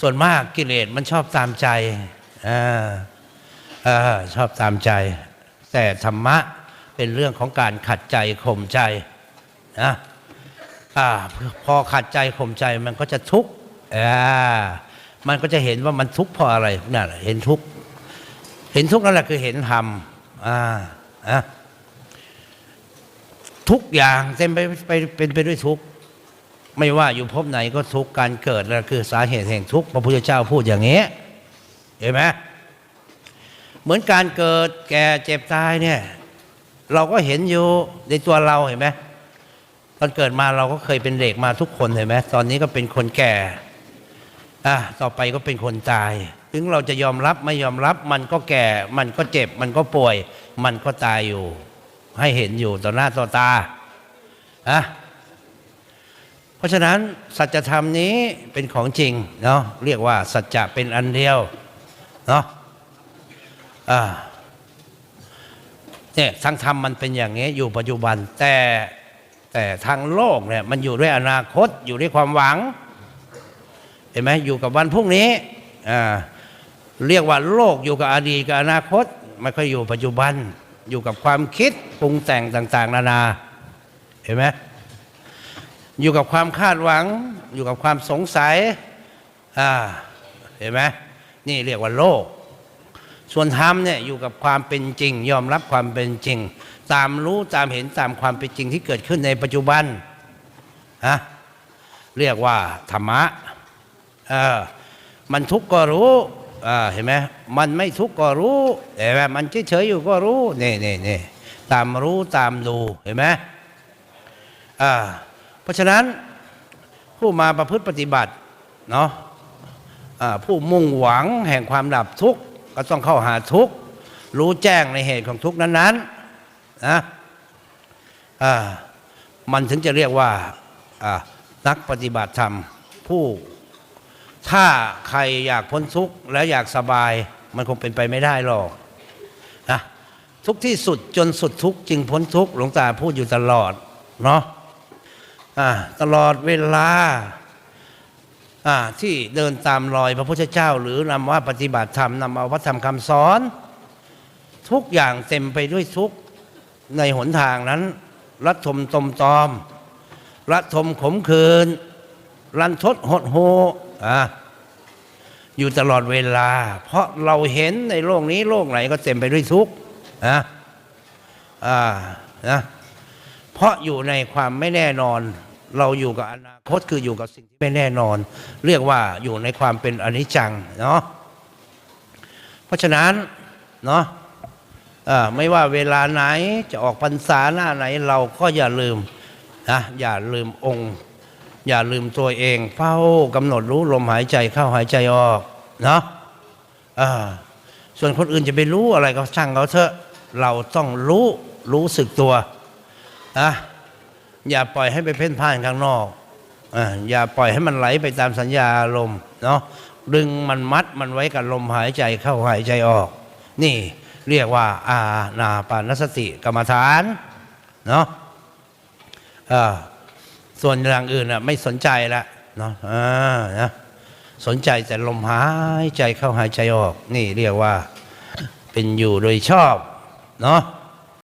ส่วนมากกิเลสมันชอบตามใจอ่าอ่าชอบตามใจ แต่ธรรมะเป็นเรื่องของการขัดใจข่มใจนะอ่าพอขัดใจข่มใจมันก็จะทุกข์อ่ามันก็จะเห็นว่ามันทุกข์เพราะอะไรนั่นเห็นทุกข์เห็นทุกข์นั่นแหละคือเห็นธรรมอ่าอะทุกอย่างเต็มไปไปเป็นไปด้วยทุกข์ ไม่ว่าอยู่ภพไหนก็ทุกการเกิดนั่นคือสาเหตุแห่งทุกข์พระพุทธเจ้าพูดอย่างนี้เห็นไหมเหมือนการเกิดแก่เจ็บตายเนี่ย เราก็เห็นอยู่ในตัวเราเห็นไหมตอนเกิดมาเราก็เคยเป็นเด็กมาทุกคนเห็นไหมตอนนี้ก็เป็นคนแก่อะต่อไปก็เป็นคนตาย ถึงเราจะยอมรับไม่ยอมรับมันก็แก่ มันก็เจ็บ มันก็ป่วย มันก็ตายอยู่ ให้เห็นอยู่ต่อหน้าต่อตาอะ ราะฉะนั้นสัจธรรมนี้เป็นของจริงเนาะเรียกว่าสัจจะเป็นอันเดียวเนาะอ่าเนี่ยทางธรรมมันเป็นอย่างนี้อยู่ปัจจุบัน แต่แต่ทางโลกเนี่ยมันอยู่ด้วยอนาคตอยู่ด้วยความหวัง เห็นไหมอยู่กับวันพรุ่งนี้อ่าเรียกว่าโลกอยู่กับอดีตกับอนาคตไม่ค่อยอยู่ปัจจุบัน อยู่กับความคิดปรุงแต่งต่าง ๆ นานา เห็นไหม อยู่กับความคาดหวัง อยู่กับความสงสัยอ่าเห็นไหมนี่เรียกว่าโลก ส่วนธรรมเนี่ยอยู่กับความเป็นจริง ยอมรับความเป็นจริง ตามรู้ตามเห็นตามความเป็นจริงที่เกิดขึ้นในปัจจุบันฮะเรียกว่าธรรมะเออมันทุกข์ก็รู้อ่าเห็นไหมมันไม่ทุกข์ก็รู้เห็นไหมมันเฉยๆอยู่ก็รู้นี่นี่นี่ตามรู้ตามดูเห็นไหมอ่า เพราะฉะนั้นผู้มาประพฤติปฏิบัติเนาะผู้มุ่งหวังแห่งความดับทุกข์ก็ต้องเข้าหาทุกข์รู้แจ้งในเหตุของทุกข์นั้นๆนะมันถึงจะเรียกว่านักปฏิบัติธรรมผู้ถ้าใครอยากพ้นทุกข์และอยากสบายมันคงเป็นไปไม่ได้หรอกนะทุกที่สุดจนสุดทุกข์จึงพ้นทุกข์หลวงตาพูดอยู่ตลอดเนาะ ตลอดเวลาที่เดินตามรอยพระพุทธเจ้า หรือนำว่าปฏิบัติธรรมนำเอาพระธรรมคำสอน ทุกอย่างเต็มไปด้วยทุกในหนทางนั้น รัฐมตมตอม รัฐมขมขืน รันทดหดโหอยู่ตลอดเวลา เพราะเราเห็นในโลกนี้โลกไหนก็เต็มไปด้วยทุกนะอ่านะ เพราะอยู่ในความไม่แน่นอน เราอยู่กับอนาคตคืออยู่กับสิ่งที่ไม่แน่นอน เรียกว่าอยู่ในความเป็นอนิจจังเนาะเพราะฉะนั้นเนาะไม่ว่าเวลาไหนจะออกพรรษาหน้าไหนเราก็อย่าลืมนะอย่าลืมองค์ อย่าลืมตัวเองเฝ้ากำหนดรู้ลมหายใจเข้าหายใจออกเนาะส่วนคนอื่นจะไปรู้อะไรก็ช่างเขาเถอะ เราต้องรู้รู้สึกตัว นะอย่าปล่อยให้ไปเพ่นพ่านข้างนอกอาอย่าปล่อยให้มันไหลไปตามสัญญาอารมณ์เนาะดึงมันมัดมันไว้กับลมหายใจเข้าหายใจออก นี่เรียกว่า อาณาปานสติกรรมฐานเนาะส่วนอย่างอื่นอะไม่สนใจละเนาะนะสนใจแต่ลมหายใจเข้าหายใจออก นี่เรียกว่าเป็นอยู่โดยชอบ เนาะ